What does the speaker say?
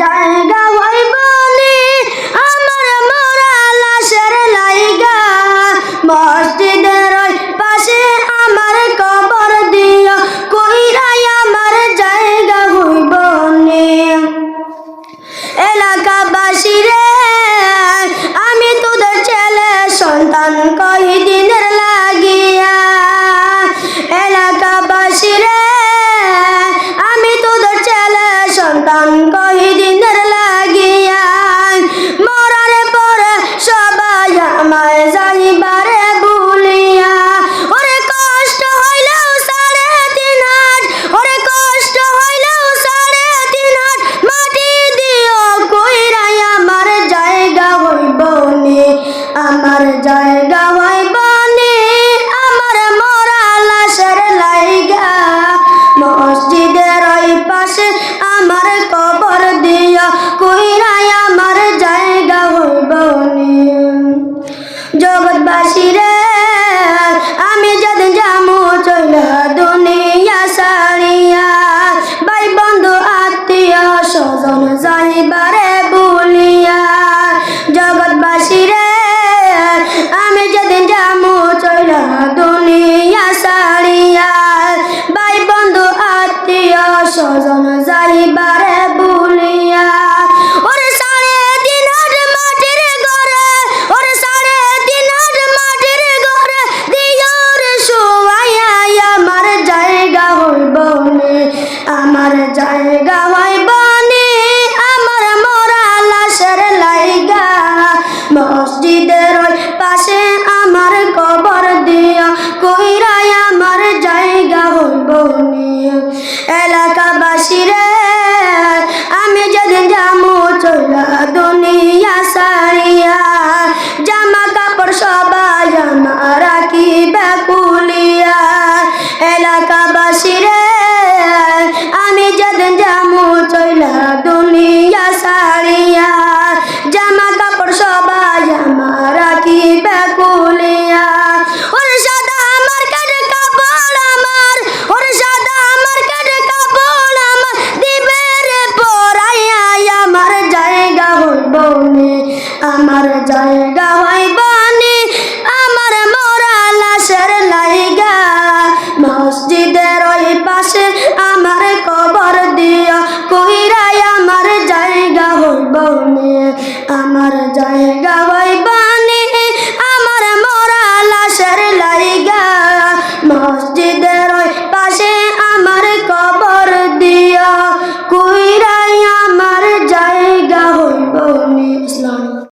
জায়গা 是 স্বজন যাইবারে বলিয়া। ওরে সাড়ে তিন হাট মাটির ঘরে, ওরে সাড়ে তিন হাট আমার জায়গা হইব আমার জায়গা আমার জায়গা ভাই।